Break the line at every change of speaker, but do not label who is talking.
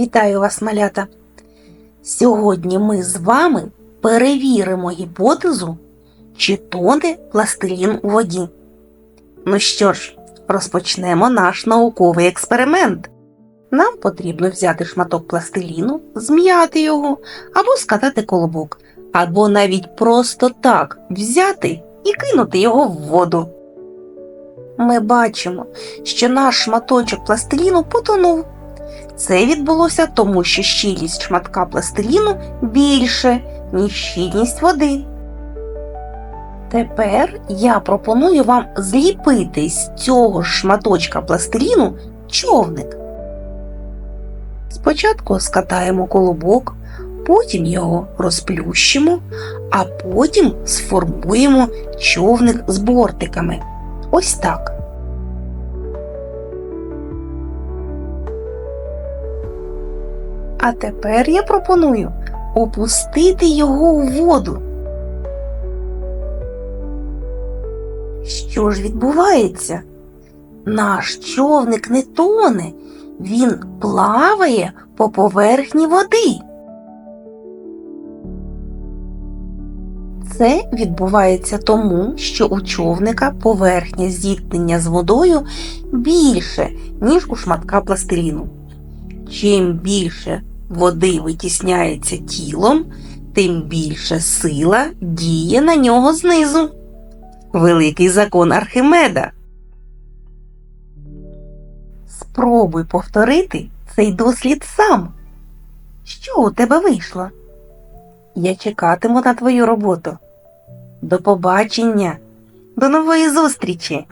Вітаю вас, малята! Сьогодні ми з вами перевіримо гіпотезу, чи тоне пластилін у воді. Ну що ж, розпочнемо наш науковий експеримент. Нам потрібно взяти шматок пластиліну, зм'яти його або скатати колобок, або навіть просто так взяти і кинути його в воду. Ми бачимо, що наш шматочок пластиліну потонув. Це відбулося тому, що щільність шматка пластиліну більше, ніж щільність води. Тепер я пропоную вам зліпити з цього ж шматочка пластиліну човник. Спочатку скатаємо колобок, потім його розплющимо, а потім сформуємо човник з бортиками. Ось так. А тепер я пропоную опустити його у воду. Що ж відбувається? Наш човник не тоне, він плаває по поверхні води. Це відбувається тому, що у човника поверхня зіткнення з водою більше, ніж у шматка пластиліну. Чим більше води витісняється тілом, тим більше сила діє на нього знизу. Великий закон Архимеда. Спробуй повторити цей дослід сам. Що у тебе вийшло? Я чекатиму на твою роботу. До побачення, до нової зустрічі!